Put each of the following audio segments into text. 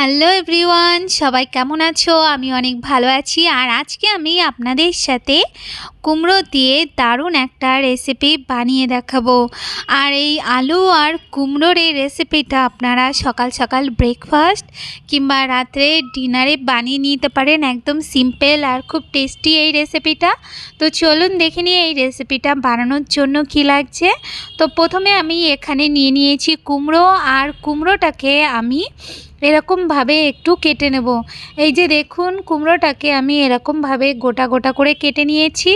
Hello everyone, সবাই কেমন আছো? আমি অনেক ভালো আছি। আর আজকে আমি আপনাদের সাথে কুমড়ো দিয়ে দারুণ একটা রেসিপি বানিয়ে দেখাবো। আর এই আলু আর কুমড়োর এই রেসিপিটা আপনারা সকাল সকাল ব্রেকফাস্ট কিংবা রাত্রে ডিনারে বানিয়ে নিতে পারেন। একদম সিম্পল আর খুব টেস্টি এই রেসিপিটা তো চলুন দেখে নিই এই রেসিপিটা বানানোর জন্য কি লাগছে। তো প্রথমে আমি এখানে নিয়ে নিয়েছি কুমড়ো। আর কুমড়োটাকে আমি এরকমভাবে একটু কেটে নেব। এই যে দেখুন কুমড়োটাকে আমি এরকমভাবে গোটা গোটা করে কেটে নিয়েছি।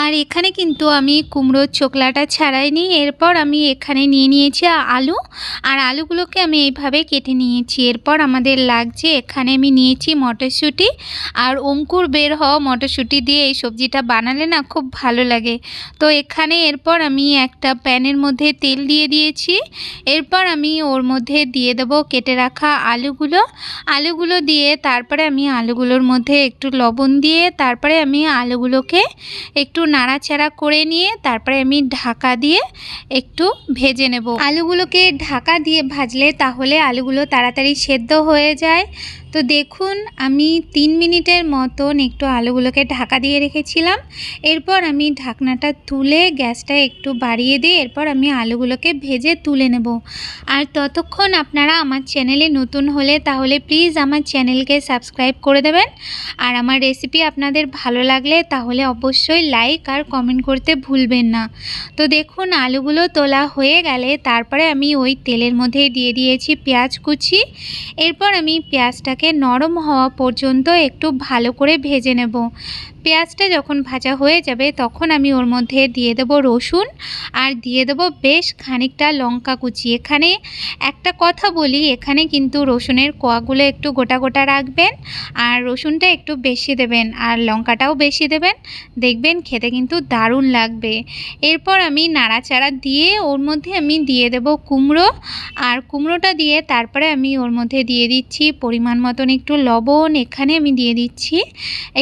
আর এখানে কিন্তু আমি কুমড়োর চোকলাটা ছাড়াইনি। এরপর আমি এখানে নিয়ে নিয়েছি আলু। আর আলুগুলোকে আমি এইভাবে কেটে নিয়েছি। এরপর আমাদের লাগছে এখানে আমি নিয়েছি মটরশুঁটি। আর অঙ্কুর বের হওয়া মটরশুঁটি দিয়ে এই সবজিটা বানালে না খুব ভালো লাগে। তো এখানে এরপর আমি একটা প্যানের মধ্যে তেল দিয়ে দিয়েছি। এরপর আমি ওর মধ্যে দিয়ে দেবো কেটে রাখা আলুগুলো আলুগুলো দিয়ে তারপরে আমি আলুগুলোর মধ্যে একটু লবণ দিয়ে তারপরে আমি আলুগুলোকে একটু নাড়াচাড়া করে নিয়ে তারপরে আমি ঢাকা দিয়ে একটু ভেজে নেব। আলুগুলোকে ঢাকা দিয়ে ভাজলে তাহলে আলুগুলো তাড়াতাড়ি সেদ্ধ হয়ে যায়। তো দেখুন, আমি তিন মিনিটের মতন একটু আলুগুলোকে ঢাকা দিয়ে রেখেছিলাম। এরপর আমি ঢাকনাটা তুলে গ্যাসটা একটু বাড়িয়ে দিয়ে এরপর আমি আলুগুলোকে ভেজে তুলে নেব। আর ততক্ষণ আপনারা আমার চ্যানেলে নতুন হলে তাহলে প্লিজ আমার চ্যানেলকে সাবস্ক্রাইব করে দেবেন। আর আমার রেসিপি আপনাদের ভালো লাগলে তাহলে অবশ্যই লাইক আর কমেন্ট করতে ভুলবেন না। তো দেখুন, আলুগুলো তোলা হয়ে গেলে তারপরে আমি ওই তেলের মধ্যে দিয়ে দিয়েছি পেঁয়াজ কুচি। এরপর আমি পেঁয়াজটাকে নরম হওয়া পর্যন্ত একটু ভালো করে ভেজে নেব। পেঁয়াজটা যখন ভাজা হয়ে যাবে, তখন আমি ওর মধ্যে দিয়ে দেব রসুন আর দিয়ে দেব বেশ খানিকটা লঙ্কা কুচি। এখানে একটা কথা বলি, এখানে কিন্তু রসুনের কোয়াগুলো একটু গোটা গোটা রাখবেন আর রসুনটা একটু বেশি দেবেন আর লঙ্কাটাও বেশি দেবেন। দেখবেন খেতে কিন্তু দারুণ লাগবে। এরপর আমি নাড়াচাড়া দিয়ে ওর মধ্যে আমি দিয়ে দেব কুমড়ো আর কুমড়োটা দিয়ে তারপরে আমি ওর মধ্যে দিয়ে দিচ্ছি পরিমাণ মতন একটু লবণ। এখানে আমি দিয়ে দিচ্ছি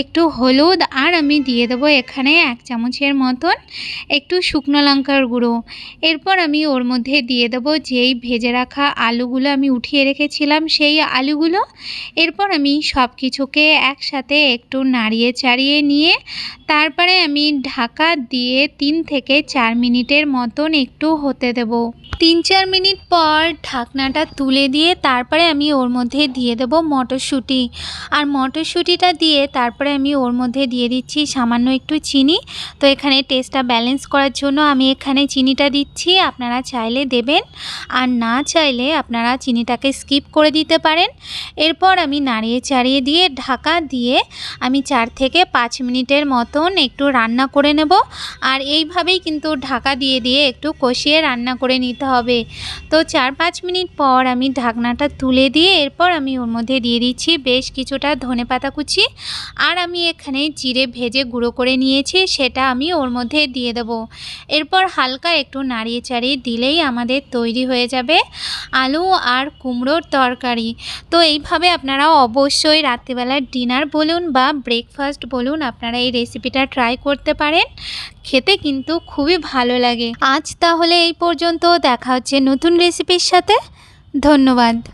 একটু হলুদ আর আমি দিয়ে দেবো এখানে এক চামচের মতন একটু শুকনো লঙ্কার গুঁড়ো। এরপর আমি ওর মধ্যে দিয়ে দেবো যেই ভেজে রাখা আলুগুলো আমি উঠিয়ে রেখেছিলাম সেই আলুগুলো। এরপর আমি সব কিছুকে একসাথে একটু নাড়িয়ে চাড়িয়ে নিয়ে তারপরে আমি ঢাকা দিয়ে তিন থেকে চার মিনিটের মতন একটু হতে দেবো। তিন চার মিনিট পর ঢাকনাটা তুলে দিয়ে তারপরে আমি ওর মধ্যে দিয়ে দেবো মটরশুঁটি। আর মটরশুঁটিটা দিয়ে তারপরে আমি ওর মধ্যে দিয়ে দিচ্ছি সামান্য একটু চিনি। তো এখানে টেস্টটা ব্যালেন্স করার জন্য আমি এখানে চিনিটা দিচ্ছি, আপনারা চাইলে দেবেন। আর না চাইলে আপনারা চিনিটাকে স্কিপ করে দিতে পারেন। এরপর আমি নাড়িয়ে চাড়িয়ে দিয়ে ঢাকা দিয়ে আমি চার থেকে পাঁচ মিনিটের মতন একটু রান্না করে নেব। আর এইভাবেই কিন্তু ঢাকা দিয়ে দিয়ে একটু কষিয়ে রান্না করে নিতে হবে। তো চার পাঁচ মিনিট পর আমি ঢাকনাটা তুলে দিয়ে এরপর আমি ওর মধ্যে দিয়ে দিচ্ছি বেশ কিছুটা ধনে পাতা কুচি। আর আমি এখানে জিরে ভেজে গুঁড়ো করে নিয়েছি, সেটা আমি ওর মধ্যে দিয়ে দেবো। এরপর হালকা একটু নাড়িয়ে চাড়িয়ে দিলেই আমাদের তৈরি হয়ে যাবে আলু আর কুমড়োর তরকারি। তো এইভাবে আপনারা অবশ্যই রাত্রিবেলার ডিনার বলুন বা ব্রেকফাস্ট বলুন, আপনারা এই রেসিপিটা ট্রাই করতে পারেন। খেতে কিন্তু খুবই ভালো লাগে। আজ তাহলে এই পর্যন্ত, দেখা হচ্ছে নতুন রেসিপির সাথে। ধন্যবাদ।